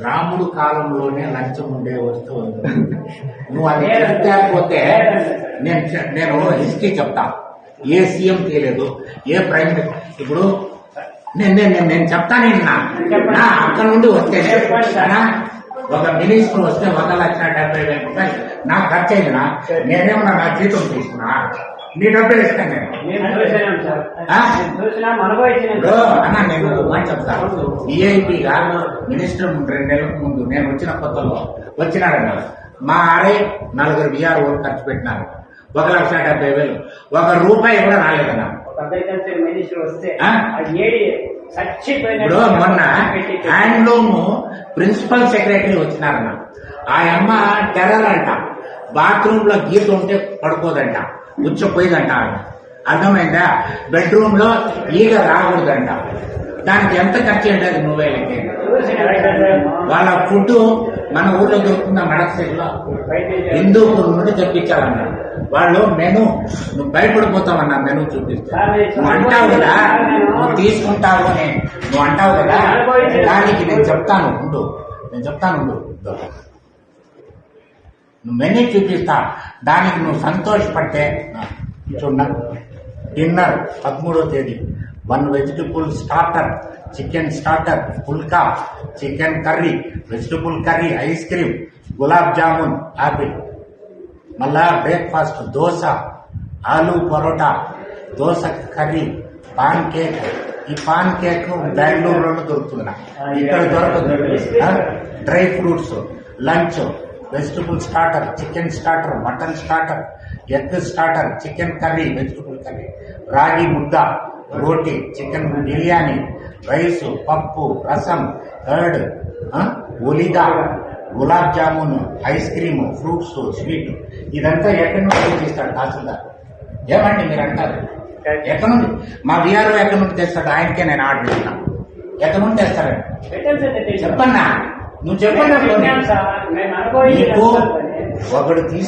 రాముడు కాలంలోనే లంచం ఉండే వస్తువు నువ్వు అది చెప్తే నేను నేను హిస్టరీ చెప్తా. ఏ సీఎం చేయలేదు ఏ ప్రైమ్ మినిస్టర్ ఇప్పుడు నేను నేను నేను- నేను చెప్తాను నా. అక్కడ నుండి వస్తే ఒక మినిస్టర్ వస్తే ఒక లక్ష డెబ్బై వేల రూపాయలు. నాకు ఖర్చు అయినా నేనేమన్నా నా జీతం తీసుకున్నా? నీ ఇస్తాను నేను. అన్న మాట చెప్తాను ఈఐపీగా మినిస్టర్ రెండు నెలలకు ముందు నేను వచ్చిన కొత్తలో వచ్చినాడన్న మా ఆరే నలుగురు బీఆర్ ఖర్చు పెట్టినారు. ఒక లక్ష డెబ్బై వేలు. ఒక రూపాయి కూడా రాలేదన్న. ఇప్పుడు మొన్న హ్యాండ్లూమ్ ప్రిన్సిపల్ సెక్రటరీ వచ్చినారన్న. ఆ అమ్మ టెర్రర్ అంట. బాత్రూమ్లో గీత ఉంటే పడుకోదంట. ఉచ్చపోయిందంట ఆవిడ అర్థమైందా? బెడ్రూమ్లో ఈగ రాకూడదంట. దానికి ఎంత ఖర్చు ఉండదు నువ్వే అంటే వాళ్ళ ఫుడ్ మన ఊర్లో దొరుకుతుందా మడకసిరిలో హిందూపూర్ నుండి తెప్పించాలన్నా వాళ్ళు మెను నువ్వు భయపడిపోతావన్నా మెను చూపిస్తావు నువ్వు అంటావు కదా నువ్వు తీసుకుంటావు అని. నువ్వు అంటావు కదా దానికి నేను చెప్తాను ఉండు. నేను చెప్తాను ఉండు. నువ్వు మెనూ చూపిస్తా. దానికి నువ్వు సంతోషపడితే చూడ డిన్నర్ పదమూడో తేదీ. One vegetable starter chicken starter phulka chicken curry vegetable curry ice cream gulab jamun apple. మళ్ళా breakfast dosa aloo paratha dosa curry pancake ఈ పాన్ కేక్ బెంగళూరులోనే దొరుకుతుంది నాకు. ఇక్కడ దొరకదు? Dry fruits lunch vegetable starter chicken starter mutton starter egg starter chicken curry vegetable curry ragi mudda roti chicken biryani rice పప్పు rasam curd ఒలిదా gulab jamun ice cream fruits sweet. ఇదంతా ఎక్కడి నుండి తెచ్చిస్తాడు తహసీల్దార్? ఏమండి మీరు అంటారు ఎక్కడి నుండి? మా విఆర్ఓ ఎక్కడి నుండి తెస్తాడు? ఆయనకే నేను ఆర్డర్ ఇస్తాను. ఎక్కడి నుండి తెస్తారండి? చెప్పన్నా నువ్వు చెప్పన్నా సార్